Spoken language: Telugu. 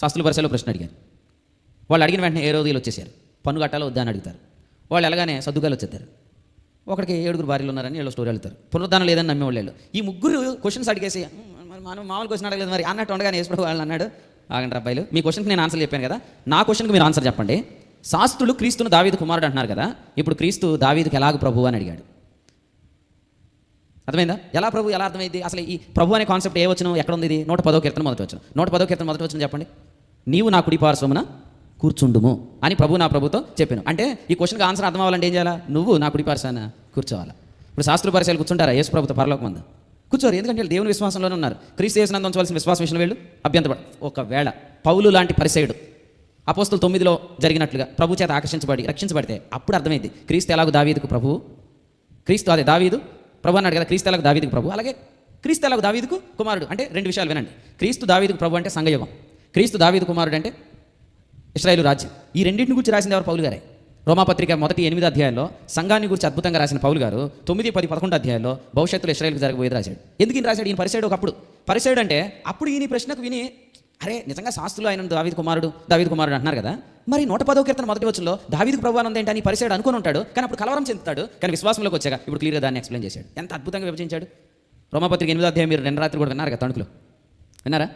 శాస్త్రుల పరిచయలో ప్రశ్న అడిగారు. వాళ్ళు అడిగిన వెంటనే ఏ రోజులు వచ్చేసారు? పన్ను కట్టాలో వద్దా అని అడుగుతారు. వాళ్ళు ఎలాగానే సద్దుగాలు వచ్చేస్తారు ఒకరికి ఏడుగురు భార్యలు ఉన్నారని వీళ్ళు స్టోరీ వెళ్తారు పునరుద్ధానం లేదని నమ్మేవాళ్ళు వాళ్ళు ఈ ముగ్గురు క్వశ్చన్స్ అడిగేసి మరి మనం మామూలు క్వశ్చన్ అడగలేదు మరి అన్నట్టు ఉండగానే యేసుప్రభు వాళ్ళని అన్నాడు. ఆగండి అబ్బాయిలు మీ క్వశ్చన్కి నేను ఆన్సర్ చెప్పాను కదా. నా క్వశ్చన్కి మీరు ఆన్సర్ చెప్పండి. శాస్త్రులు క్రీస్తును దావీదు కుమారుడు అంటున్నారు కదా. ఇప్పుడు క్రీస్తు దావీదుకి ఎలాగ ప్రభు అని అడిగాడు. అర్థమైందా? ఎలా ప్రభు? ఎలా అర్థమైంది? అసలు ఈ ప్రభు అనే కాన్సెప్ట్ ఏ వచ్చిన ఎక్కడ ఉంది ఇది? నూట పదో కీర్తన మొదటి వచ్చిన నూట పదో కీర్తన మొదటి వచ్చిన చెప్పండి. నీవు నా కుడి పార్శ్వమున కూర్చుండుము అని ప్రభు నా ప్రభుతో చెప్పాను. అంటే ఈ క్వశ్చన్కి ఆన్సర్ అర్థం అవ్వాలంటే ఏం చేయాలా? నువ్వు నా కుడి పార్శ్వాన కూర్చోవాలా. ఇప్పుడు శాస్త్ర పరిచయాలు కూర్చుంటారా? యేసు ప్రభుత్వ పరలోకం మంది. కూర్చోరు. ఎందుకంటే దేవుని విశ్వాసంలోనే ఉన్నారు. క్రీస్తు చేసినంత ఉంచవలసిన విశ్వాసం విషయంలో వీళ్ళు అభ్యంతర ఒకవేళ పౌలు లాంటి పరిసయుడు అపోస్తులు తొమ్మిదిలో జరిగినట్లుగా ప్రభు చేత ఆకర్షించబడి రక్షించబడితే అప్పుడు అర్థమైంది. క్రీస్తు ఎలాగో దావీదుకు ప్రభువు క్రీస్తు అదే దావీదు ప్రభు అన్నాడు కదా క్రీస్తు ఎలాగో దావీదుకు ప్రభు. అలాగే క్రీస్తు దావీదుకు కుమారుడు. అంటే రెండు విషయాలు వినండి. క్రీస్తు దావీదుకు ప్రభు అంటే సంఘయుగం. క్రీస్తు దావీదు కుమారుడు అంటే ఇస్రాయేలు రాజ్యం. ఈ రెండింటిని గురించి రాసింది ఎవరు? పౌలు గారే. రోమాపత్రిక మొదటి ఎనిమిది అధ్యాయంలో సంఘాన్ని గురించి అద్భుతంగా రాసిన పౌలు గారు తొమ్మిది పది పదకొండు అధ్యాయంలో భవిష్యత్తులో ఇస్రాయల్కి జరగబోయేది రాశాడు. ఎందుకు ఈయన రాశాడు? ఈయన పరిసైడు ఒకప్పుడు. పరిసైడు అంటే అప్పుడు ఈయన ప్రశ్నకు విని అరే నిజంగా శాస్త్రులు ఆయన దావీదు కుమారుడు దావీదు కుమారుడు అంటున్నారు కదా. మరి నూట పదో కీర్తన మొదటి వచ్చంలో దావీదు ప్రభావం ఏంటని పరిశాడు అనుకుని ఉంటాడు కానీ అప్పుడు కలవరం చెందుతాడు కానీ విశ్వాసంలోకి వచ్చాక ఇప్పుడు క్లియర్గా దాన్ని ఎక్స్ప్లెయిన్ చేశాడు. ఎంత అద్భుతంగా విభజించాడు. రోమపత్రిక ఎనిమిదో అధ్యాయం మీరు నిన్న రాత్రి కూడా విన్నారు కదా తణుకులో? విన్నారా?